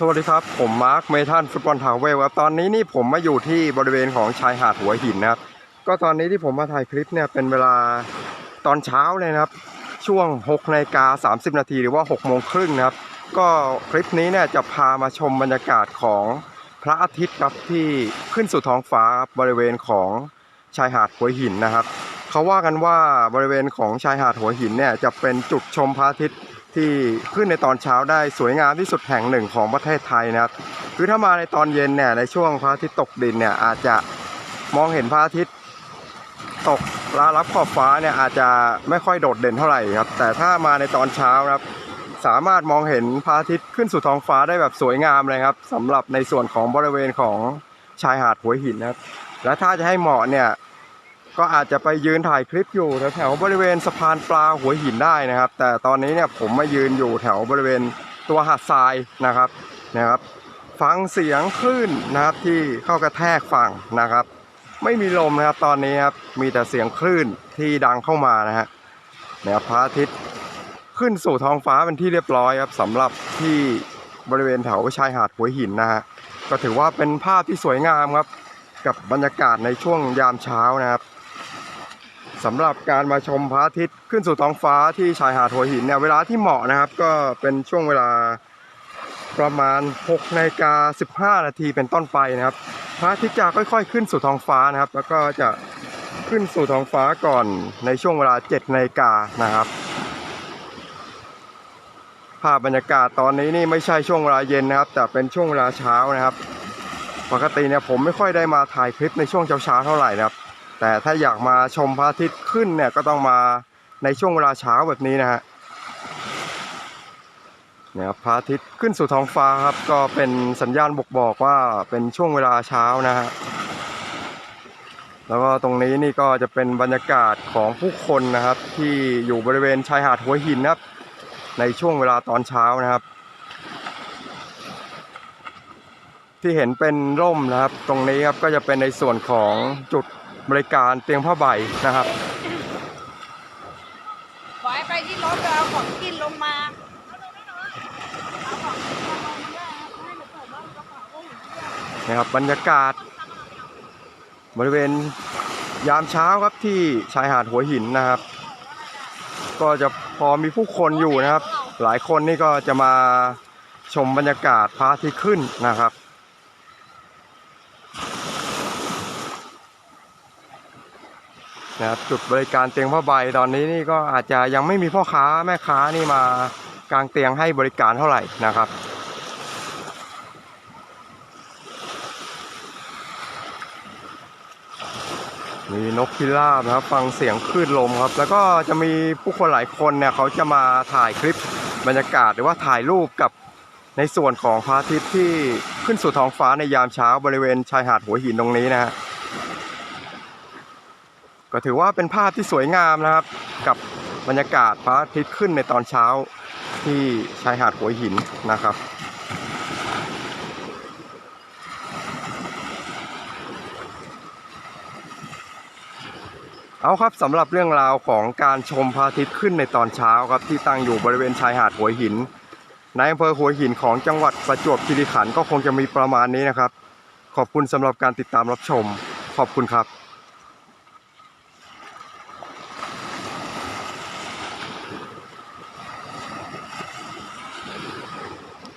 สวัสดีครับ ผมมาร์คเมทันฟุตบอลทาวเวลครับตอนนี้นี่ผมมาอยู่ที่บริเวณของชายหาดหัวหินนะครับ ก็ตอนนี้ที่ผมมาถ่ายคลิปเนี่ยเป็นเวลาตอนเช้าเลยนะครับ ช่วง6นาฬิกา30 นาทีหรือว่า6โมงครึ่งนะครับ ก็คลิปนี้เนี่ยจะพามาชมบรรยากาศของพระอาทิตย์ครับที่ขึ้นสู่ท้องฟ้าบริเวณของชายหาดหัวหินนะครับเขาว่ากันว่าบริเวณของชายหาดหัวหินเนี่ยจะเป็นจุดชมพระอาทิตย์ ที่ขึ้นในตอนเช้าได้สวยงามที่สุดแห่งหนึ่งของประเทศไทยนะครับคือถ้ามาในตอนเย็นเนี่ยในช่วงพระอาทิตย์ตกดินเนี่ยอาจจะมองเห็นพระอาทิตย์ตกลารับขอบฟ้าเนี่ยอาจจะไม่ค่อยโดดเด่นเท่าไหร่ครับ แต่ถ้ามาในตอนเช้านะครับ สามารถมองเห็นพระอาทิตย์ขึ้นสู่ท้องฟ้าได้แบบสวยงามเลยครับสำหรับในส่วนของบริเวณของชายหาดหัวหินนะครับและถ้าจะให้เหมาะเนี่ย ก็อาจจะไปยืนถ่ายคลิปอยู่แถวๆบริเวณสะพานปลาหัวหินได้นะครับ แต่ตอนนี้เนี่ยผมมายืนอยู่แถวบริเวณตัวหาดทรายนะครับนะครับ ฟังเสียงคลื่นนะครับที่เข้ากระแทกฝั่งนะครับ ไม่มีลมนะครับตอนนี้ครับมีแต่เสียงคลื่นที่ดังเข้ามานะฮะเนี่ยพระอาทิตย์ขึ้นสู่ท้องฟ้าเป็นที่เรียบร้อยครับสำหรับที่บริเวณแถวชายหาดหัวหินนะฮะก็ถือว่าเป็นภาพที่สวยงามครับกับบรรยากาศในช่วงยามเช้านะครับ สำหรับการมาชมพระอาทิตย์ขึ้นสู่ท้องฟ้าที่ชายหาดหัวหินเนี่ยเวลาที่เหมาะนะครับ ก็เป็นช่วงเวลาประมาณ6นาฬิกา15 นาทีเป็นต้นไปนะครับ พระอาทิตย์จะค่อยๆ ขึ้นสู่ท้องฟ้านะครับ แล้วก็จะขึ้นสู่ท้องฟ้าก่อนในช่วงเวลา7นาฬิกานะครับภาพบรรยากาศตอนนี้นี่ไม่ใช่ช่วงเวลาเย็นนะครับ แต่เป็นช่วงเวลาเช้านะครับ ปกติเนี่ยผมไม่ค่อยได้มาถ่ายคลิปในช่วงเช้าๆเท่าไหร่นะครับ แต่ถ้าอยากมาชมพระอาทิตย์ขึ้นเนี่ยก็ต้องมาในช่วงเวลาเช้าแบบนี้นะฮะเนี่ยพระอาทิตย์ขึ้นสู่ท้องฟ้าครับก็เป็นสัญญาณบอกบอกว่าเป็นช่วงเวลาเช้านะฮะแล้วก็ตรงนี้นี่ก็จะเป็นบรรยากาศของผู้คนนะครับ ที่อยู่บริเวณชายหาดหัวหินนะครับ ในช่วงเวลาตอนเช้านะครับ ที่เห็นเป็นร่มนะครับ ตรงนี้ครับก็จะเป็นในส่วนของจุด บริการเตียงผ้าใบนะครับ ขอให้ไปที่รถไปเอาของกินลงมาเอาของกินลงมาได้ให้หนูเปิดบ้านกระเป๋าก็อยู่ที่นะครับบรรยากาศ บริเวณยามเช้าครับที่ชายหาดหัวหินนะครับ ก็จะพอมีผู้คนอยู่นะครับ หลายคนนี่ก็จะมาชมบรรยากาศพระอาทิตย์ขึ้นนะครับ นะครับจุดบริการเตียงผ้าใบตอนนี้นี่ก็อาจจะยังไม่มีพ่อค้าแม่ค้านี่มากางเตียงให้บริการเท่าไหร่นะครับมีนกพิราบนะครับฟังเสียงคลื่นลมครับ แล้วก็จะมีผู้คนหลายคนเนี่ยเขาจะมาถ่ายคลิปบรรยากาศหรือว่าถ่ายรูปกับในส่วนของพระอาทิตย์ที่ขึ้นสู่ท้องฟ้าในยามเช้าบริเวณชายหาดหัวหินตรงนี้นะฮะ ก็ถือว่าเป็นภาพที่สวยงามนะครับ กับบรรยากาศพระอาทิตย์ขึ้นในตอนเช้าที่ชายหาดหัวหินนะครับเอาครับสำหรับเรื่องราวของการชมพระอาทิตย์ขึ้นในตอนเช้าครับที่ตั้งอยู่บริเวณชายหาดหัวหิน ในอำเภอหัวหินของจังหวัดประจวบคีรีขันธ์ก็คงจะมีประมาณนี้นะครับ ขอบคุณสำหรับการติดตามรับชม ขอบคุณครับ